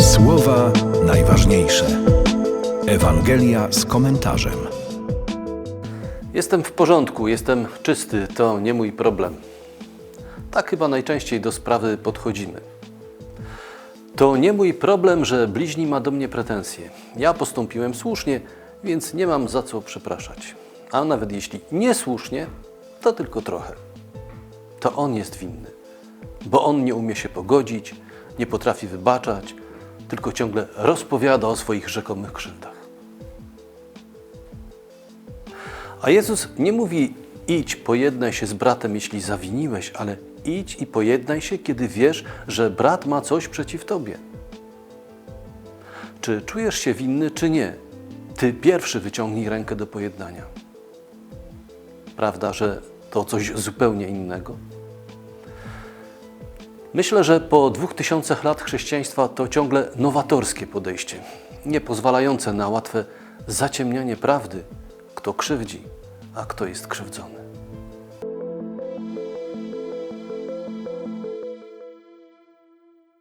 Słowa najważniejsze. Ewangelia z komentarzem. Jestem w porządku, jestem czysty, to nie mój problem. Tak chyba najczęściej do sprawy podchodzimy. To nie mój problem, że bliźni ma do mnie pretensje. Ja postąpiłem słusznie, więc nie mam za co przepraszać. A nawet jeśli niesłusznie, to tylko trochę. To on jest winny, bo on nie umie się pogodzić, nie potrafi wybaczać, tylko ciągle rozpowiada o swoich rzekomych krzywdach. A Jezus nie mówi idź, pojednaj się z bratem, jeśli zawiniłeś, ale idź i pojednaj się, kiedy wiesz, że brat ma coś przeciw tobie. Czy czujesz się winny, czy nie? Ty pierwszy wyciągnij rękę do pojednania. Prawda, że to coś zupełnie innego? Myślę, że po dwóch tysiącach lat chrześcijaństwa to ciągle nowatorskie podejście, nie pozwalające na łatwe zaciemnianie prawdy, kto krzywdzi, a kto jest krzywdzony.